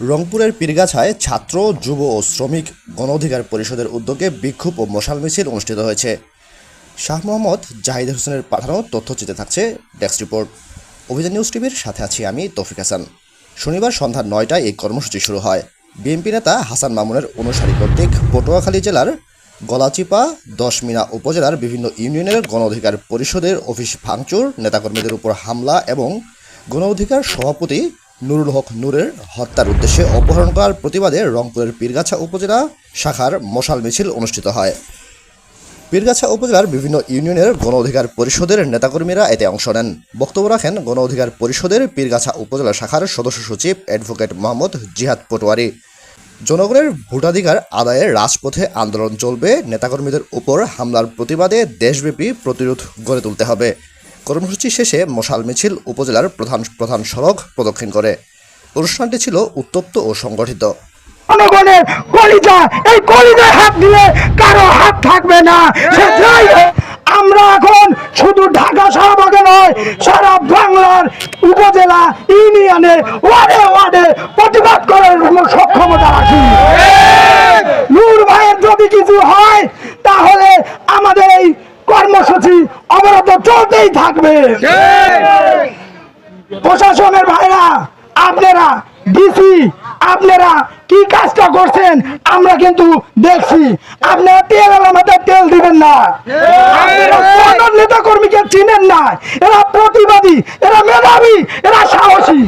রংপুরের পীরগাছায় ছাত্র, যুব ও শ্রমিক গণ অধিকার পরিষদের উদ্যোগে বিক্ষোভ ও মশাল মিছিল অনুষ্ঠিত হয়েছে। শাহ মোহাম্মদ জাহিদ হোসেনের পাঠানো তথ্যচিত্রে থাকছে ডেস্ক রিপোর্ট। অভিযান নিউজ টিভির সাথে আছি আমি তৌফিক হাসান। শনিবার সন্ধ্যা নয়টায় এই কর্মসূচি শুরু হয়। বিএনপি নেতা হাসান মামুনের অনুসারী কর্তৃক পটুয়াখালী জেলার গলাচিপা, দশমিনা উপজেলার বিভিন্ন ইউনিয়নের গণ অধিকার পরিষদের অফিস ভাঙচুর, নেতাকর্মীদের উপর হামলা এবং গণ অধিকার সভাপতি নুরুল হক নূরের হত্যার উদ্দেশ্যে অপহরণ করার প্রতিবাদে রংপুরের পীরগাছা উপজেলা শাখার মশাল মিছিল অনুষ্ঠিত হয়। পীরগাছা উপজেলার বিভিন্ন ইউনিয়নের গণ অধিকার পরিষদের নেতাকর্মীরা এতে অংশ নেন। বক্তব্য রাখেন গণ অধিকার পরিষদের পীরগাছা উপজেলা শাখার সদস্য সচিব অ্যাডভোকেট মোহাম্মদ জিহাদ পটোয়ারি। জনগণের ভোটাধিকার আদায়ে রাজপথে আন্দোলন চলবে। নেতাকর্মীদের উপর হামলার প্রতিবাদে দেশব্যাপী প্রতিরোধ গড়ে তুলতে হবে। কর্মসূচি শেষে মশাল মিছিল উপজেলার প্রধান প্রধান সড়ক প্রদক্ষিণ করে। অনুষ্ঠানটি ছিল উত্তপ্ত ও সংগঠিত। কলিজা হাত কারও হাত থাকবে না। আমরা এখন শুধু ঢাকা শাহবাগে নয়, সারা বাংলার উপজেলা ইউনিয়নে ওয়ার্ডে ওয়ার্ডে প্রতিবাদ করার সক্ষমতা রাখি নূর ভাইয়ের যদি কিছু হয় তাহলে আমাদের এই কর্মসূচি অবরত চলতেই থাকবে। প্রশাসনের ভাইরা আপনারা ডিসি আপনারা কি কাজটা করছেন আমরা কিন্তু দেখছি। আপনারা তেল আমাদের তেল দিবেন না। আপনারা নেতা কর্মীকে চিনেন না। এরা প্রতিবাদী এরা মেধাবী এরা সাহসী।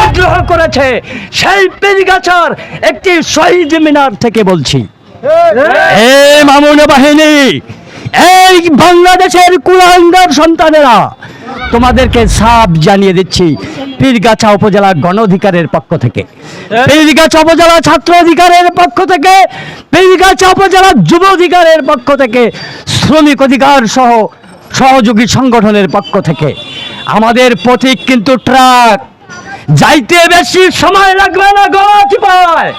বিদ্রোহ করেছে সেই পেরিগাছার একটি শহীদ মিনার থেকে বলছি। হে মামুন বাহিনী এই বাংলাদেশের কুলাঙ্গার সন্তানেরা তোমাদেরকে সাপ জানিয়ে দিচ্ছি পীরগাছা উপজেলা গণ অধিকারের পক্ষ থেকে। পীরগাছা উপজেলা ছাত্র অধিকারের পক্ষ থেকে পীরগাছা উপজেলা যুব অধিকারের পক্ষ থেকে শ্রমিক অধিকার সহ সহযোগী সংগঠনের পক্ষ থেকে। আমাদের প্রতীক কিন্তু ট্রাক। যাইতে বেশি সময় লাগবে না চিপায়।